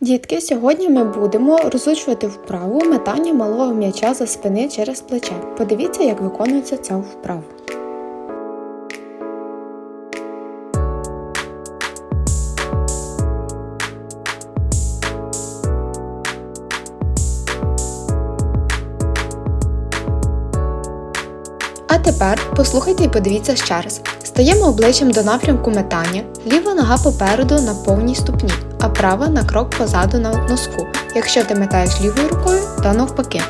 Дітки, сьогодні ми будемо розучувати вправу метання малого м'яча за спини через плече. Подивіться, як виконується ця вправа. А тепер послухайте і подивіться ще раз. Стаємо обличчям до напрямку метання, ліва нога попереду на повній ступні, а права на крок позаду на носку. Якщо ти метаєш лівою рукою, то навпаки.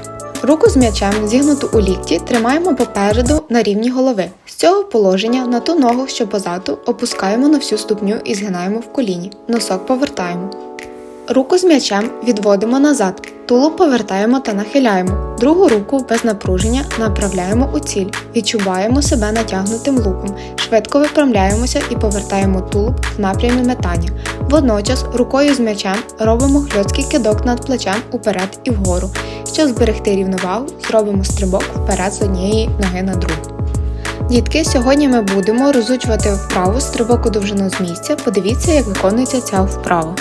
Руку з м'ячем, зігнуту у лікті, тримаємо попереду на рівні голови. З цього положення на ту ногу, що позаду, опускаємо на всю ступню і згинаємо в коліні. Носок повертаємо. Руку з м'ячем відводимо назад, тулуб повертаємо та нахиляємо. Другу руку без напруження направляємо у ціль, відчуваємо себе натягнутим луком, швидко виправляємося і повертаємо тулуб в напрямі метання. Водночас рукою з м'ячем робимо хльоцький кидок над плечем уперед і вгору. Щоб зберегти рівновагу, зробимо стрибок вперед з однієї ноги на другу. Дітки, сьогодні ми будемо розучувати вправу стрибок у довжину з місця. Подивіться, як виконується ця вправа.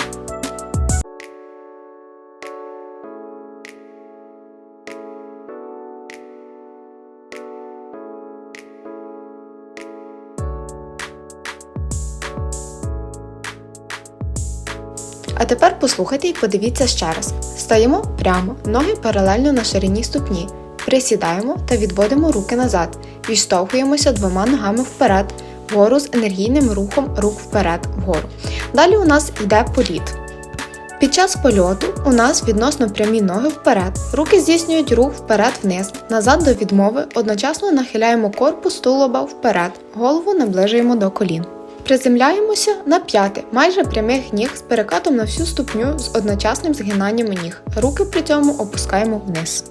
А тепер послухайте і подивіться ще раз. Стаємо прямо, ноги паралельно на ширині ступні. Присідаємо та відводимо руки назад. Відштовхуємося двома ногами вперед, вгору з енергійним рухом рук вперед вгору. Далі у нас йде політ. Під час польоту у нас відносно прямі ноги вперед. Руки здійснюють рух вперед-вниз, назад до відмови, одночасно нахиляємо корпус тулуба вперед, голову наближуємо до колін. Приземляємося на п'яти, майже прямих ніг з перекатом на всю ступню з одночасним згинанням ніг. Руки при цьому опускаємо вниз.